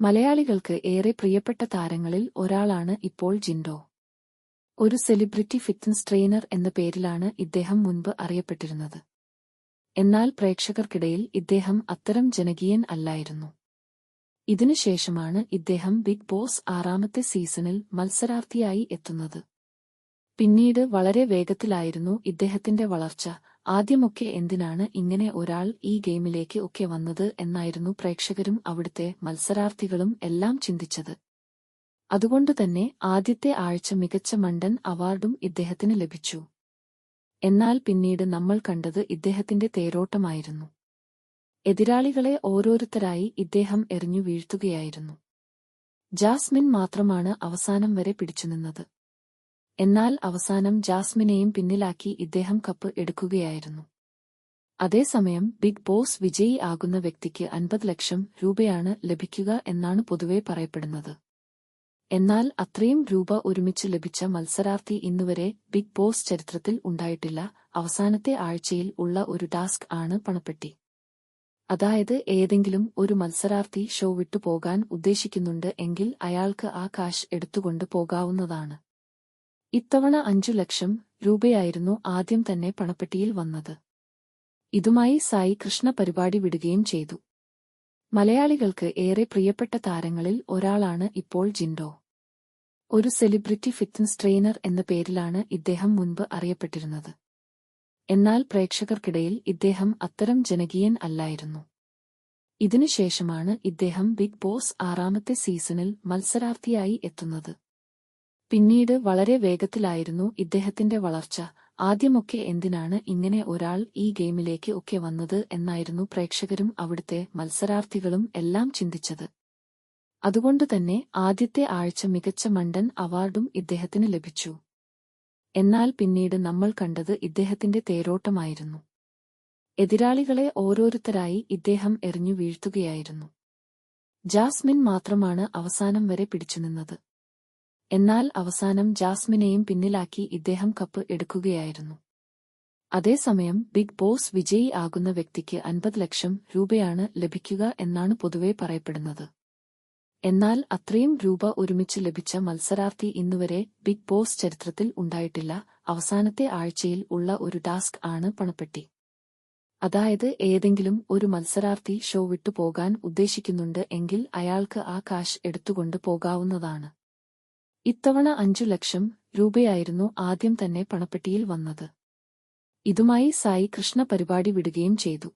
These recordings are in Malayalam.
മലയാളികൾക്ക് ഏറെ പ്രിയപ്പെട്ട താരങ്ങളിൽ ഒരാളാണ് ഇപ്പോൾ ജിൻഡോ. ഒരു സെലിബ്രിറ്റി ഫിറ്റ്നസ് ട്രെയിനർ എന്ന പേരിലാണ് ഇദ്ദേഹം മുൻപ് അറിയപ്പെട്ടിരുന്നത്. എന്നാൽ പ്രേക്ഷകർക്കിടയിൽ ഇദ്ദേഹം അത്തരം ജനകീയൻ അല്ലായിരുന്നു. ഇതിനുശേഷമാണ് ഇദ്ദേഹം ബിഗ് ബോസ് ആറാമത്തെ സീസണിൽ മത്സരാർത്ഥിയായി എത്തുന്നത്. പിന്നീട് വളരെ വേഗത്തിലായിരുന്നു ഇദ്ദേഹത്തിന്റെ വളർച്ച. ആദ്യമൊക്കെ എന്തിനാണ് ഇങ്ങനെ ഒരാൾ ഈ ഗെയിമിലേക്ക് ഒക്കെ വന്നത് എന്നായിരുന്നു പ്രേക്ഷകരും അവിടുത്തെ മത്സരാർത്ഥികളും എല്ലാം ചിന്തിച്ചത്. അതുകൊണ്ടുതന്നെ ആദ്യത്തെ ആഴ്ച മികച്ച മണ്ടൻ അവാർഡും ഇദ്ദേഹത്തിന് ലഭിച്ചു. എന്നാൽ പിന്നീട് നമ്മൾ കണ്ടത് ഇദ്ദേഹത്തിന്റെ തേരോട്ടമായിരുന്നു. എതിരാളികളെ ഓരോരുത്തരായി ഇദ്ദേഹം എറിഞ്ഞു വീഴ്ത്തുകയായിരുന്നു. ജാസ്മിൻ മാത്രമാണ് അവസാനം വരെ പിടിച്ചുനിന്നത്. എന്നാൽ അവസാനം ജാസ്മിനെയും പിന്നിലാക്കി ഇദ്ദേഹം കപ്പ് എടുക്കുകയായിരുന്നു. അതേസമയം ബിഗ് ബോസ് വിജയി ആകുന്ന വ്യക്തിക്ക് അൻപത് ലക്ഷം രൂപയാണ് ലഭിക്കുക എന്നാണ് പൊതുവെ പറയപ്പെടുന്നത്. എന്നാൽ അത്രയും രൂപ ഒരുമിച്ച് ലഭിച്ച മത്സരാർത്ഥി ഇന്നുവരെ ബിഗ് ബോസ് ചരിത്രത്തിൽ ഉണ്ടായിട്ടില്ല. അവസാനത്തെ ആഴ്ചയിൽ ഉള്ള ഒരു ടാസ്ക് ആണ് പണപ്പെട്ടി. അതായത് ഏതെങ്കിലും ഒരു മത്സരാർത്ഥി ഷോ വിട്ടുപോകാൻ ഉദ്ദേശിക്കുന്നുണ്ട് എങ്കിൽ അയാൾക്ക് ആ കാശ് എടുത്തുകൊണ്ട് പോകാവുന്നതാണ്. ഇത്തവണ അഞ്ചു ലക്ഷം രൂപയായിരുന്നു ആദ്യം തന്നെ പണപ്പെട്ടിയിൽ വന്നത്. ഇതുമായി സായി കൃഷ്ണ പരിപാടി വിടുകയും ചെയ്തു. മലയാളികൾക്ക് ഏറെ പ്രിയപ്പെട്ട താരങ്ങളിൽ ഒരാളാണ് ഇപ്പോൾ ജിൻഡോ. ഒരു സെലിബ്രിറ്റി ഫിറ്റ്നസ് ട്രെയിനർ എന്ന പേരിലാണ് ഇദ്ദേഹം മുൻപ് അറിയപ്പെട്ടിരുന്നത്. എന്നാൽ പ്രേക്ഷകർക്കിടയിൽ ഇദ്ദേഹം അത്തരം ജനകീയൻ അല്ലായിരുന്നു. ഇതിനുശേഷമാണ് ഇദ്ദേഹം ബിഗ് ബോസ് ആറാമത്തെ സീസണിൽ മത്സരാർത്ഥിയായി എത്തുന്നത്. പിന്നീട് വളരെ വേഗത്തിലായിരുന്നു ഇദ്ദേഹത്തിന്റെ വളർച്ച. ആദ്യമൊക്കെ എന്തിനാണ് ഇങ്ങനെ ഒരാൾ ഈ ഗെയിമിലേക്ക് ഒക്കെ വന്നത് എന്നായിരുന്നു പ്രേക്ഷകരും അവിടുത്തെ മത്സരാർത്ഥികളും എല്ലാം ചിന്തിച്ചത്. അതുകൊണ്ടുതന്നെ ആദ്യത്തെ ആഴ്ച മികച്ച മണ്ടൻ അവാർഡും ഇദ്ദേഹത്തിന് ലഭിച്ചു. എന്നാൽ പിന്നീട് നമ്മൾ കണ്ടത് ഇദ്ദേഹത്തിന്റെ തേരോട്ടമായിരുന്നു. എതിരാളികളെ ഓരോരുത്തരായി ഇദ്ദേഹം എറിഞ്ഞു വീഴ്ത്തുകയായിരുന്നു. ജാസ്മിൻ മാത്രമാണ് അവസാനം വരെ പിടിച്ചുനിന്നത് എന്നാൽ അവസാനം ജാസ്മിനെയും പിന്നിലാക്കി ഇദ്ദേഹം കപ്പ് എടുക്കുകയായിരുന്നു. അതേസമയം ബിഗ് ബോസ് വിജയി ആകുന്ന വ്യക്തിക്ക് അൻപത് ലക്ഷം രൂപയാണ് ലഭിക്കുക എന്നാണ് പൊതുവെ പറയപ്പെടുന്നത്. എന്നാൽ അത്രയും രൂപ ഒരുമിച്ച് ലഭിച്ച മത്സരാർത്ഥി ഇന്നുവരെ ബിഗ് ബോസ് ചരിത്രത്തിൽ ഉണ്ടായിട്ടില്ല. അവസാനത്തെ ആഴ്ചയിൽ ഉള്ള ഒരു ടാസ്ക് ആണ് പണപ്പെട്ടി. അതായത് ഏതെങ്കിലും ഒരു മത്സരാർത്ഥി ഷോ വിട്ടുപോകാൻ ഉദ്ദേശിക്കുന്നുണ്ട് എങ്കിൽ അയാൾക്ക് ആ കാശ് എടുത്തുകൊണ്ട് പോകാവുന്നതാണ്. ഇത്തവണ അഞ്ചു ലക്ഷം രൂപയായിരുന്നു ആദ്യം തന്നെ പണപ്പെട്ടിയിൽ വന്നത്. ഇതുമായി സായി കൃഷ്ണ പരിപാടി വിടുകയും ചെയ്തു.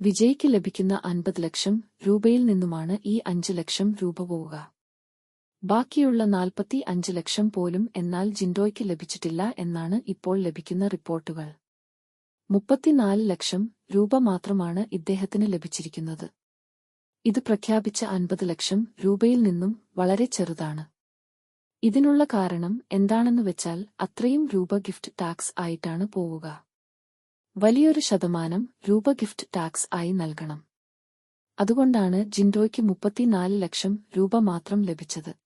വിജയ്ക്ക് ലഭിക്കുന്ന അൻപത് ലക്ഷം രൂപയിൽ നിന്നുമാണ് ഈ അഞ്ച് ലക്ഷം രൂപ പോവുക. ബാക്കിയുള്ള നാൽപ്പത്തി അഞ്ച് ലക്ഷം പോലും എന്നാൽ ജിൻഡോയ്ക്ക് ലഭിച്ചിട്ടില്ല എന്നാണ് ഇപ്പോൾ ലഭിക്കുന്ന റിപ്പോർട്ടുകൾ. മുപ്പത്തിനാല് ലക്ഷം രൂപ മാത്രമാണ് ഇദ്ദേഹത്തിന് ലഭിച്ചിരിക്കുന്നത്. ഇത് പ്രഖ്യാപിച്ച അൻപത് ലക്ഷം രൂപയിൽ നിന്നും വളരെ ചെറുതാണ്. ഇതിനുള്ള കാരണം എന്താണെന്ന് വെച്ചാൽ അത്രയും രൂപ ഗിഫ്റ്റ് ടാക്സ് ആയിട്ടാണ് പോവുക. വലിയൊരു ശതമാനം രൂപ ഗിഫ്റ്റ് ടാക്സ് ആയി നൽകണം. അതുകൊണ്ടാണ് ജിൻഡോയ്ക്ക് മുപ്പത്തിനാല് ലക്ഷം രൂപ മാത്രം ലഭിച്ചത്.